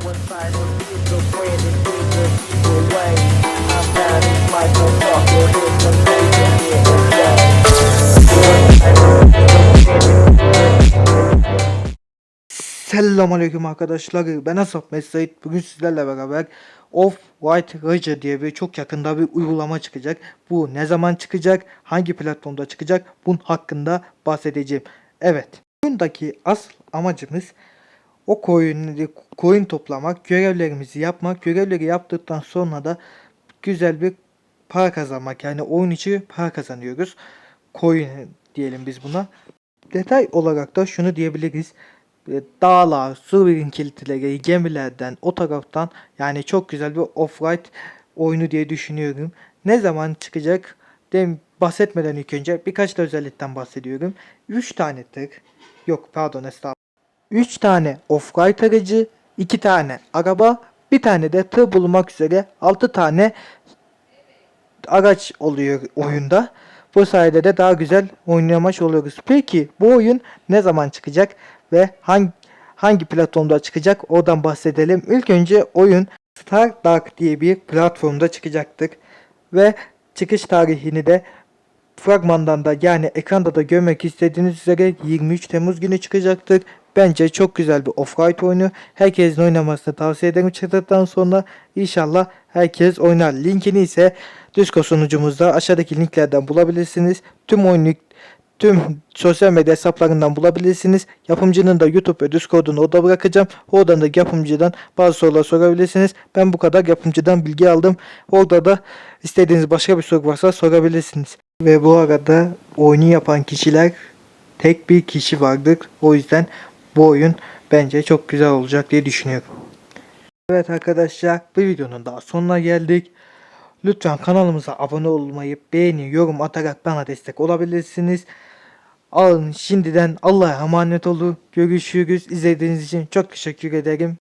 play. Selamünaleyküm arkadaşlar. Ben Asaf Mesait. Bugün sizlerle beraber Off White Ranger diye bir çok yakında bir uygulama çıkacak. Bu ne zaman çıkacak? Hangi platformda çıkacak? Bunun hakkında bahsedeceğim. Evet. Oyundaki asıl amacımız o coinleri coin toplamak, görevlerimizi yapmak, görevleri yaptıktan sonra da güzel bir para kazanmak. Yani oyun içi para kazanıyoruz. Coin diyelim biz buna. Detay olarak da şunu diyebiliriz. E, Dağlar, su birikintileri, gemilerden, o taraftan yani çok güzel bir off-road oyunu diye düşünüyorum. Ne zaman çıkacak? Dem bahsetmeden ilk önce birkaç da özellikten bahsediyorum. 3 tane tır, yok pardon estağfurullah. 3 tane off-road aracı, 2 tane araba, bir tane de tır bulunmak üzere 6 tane araç oluyor oyunda. Bu sayede de daha güzel oynamaş oluyoruz. Peki bu oyun ne zaman çıkacak ve hangi hangi platformda çıkacak? Oradan bahsedelim. İlk önce oyun Star Dark diye bir platformda çıkacaktır ve çıkış tarihini de fragmandan da yani ekranda da görmek istediğiniz üzere 23 Temmuz günü çıkacaktır. Bence çok güzel bir off-road oyunu. Herkesin oynamasını tavsiye ederim çıktıktan sonra. İnşallah herkes oynar. Linkini ise Discord sunucumuzda aşağıdaki linklerden bulabilirsiniz. Tüm oyunu tüm sosyal medya hesaplarından bulabilirsiniz. Yapımcının da YouTube ve Discord'unu orada bırakacağım. Oradan da yapımcıdan bazı sorular sorabilirsiniz. Ben bu kadar yapımcıdan bilgi aldım. Orada da istediğiniz başka bir soru varsa sorabilirsiniz. Ve bu arada oyunu yapan kişiler tek bir kişi vardır. O yüzden bu oyun bence çok güzel olacak diye düşünüyorum. Evet arkadaşlar bir videonun daha sonuna geldik. Lütfen kanalımıza abone olmayı, beğeni, yorum atarak bana destek olabilirsiniz. Alın şimdiden Allah'a emanet olun. Görüşürüz. İzlediğiniz için çok teşekkür ederim.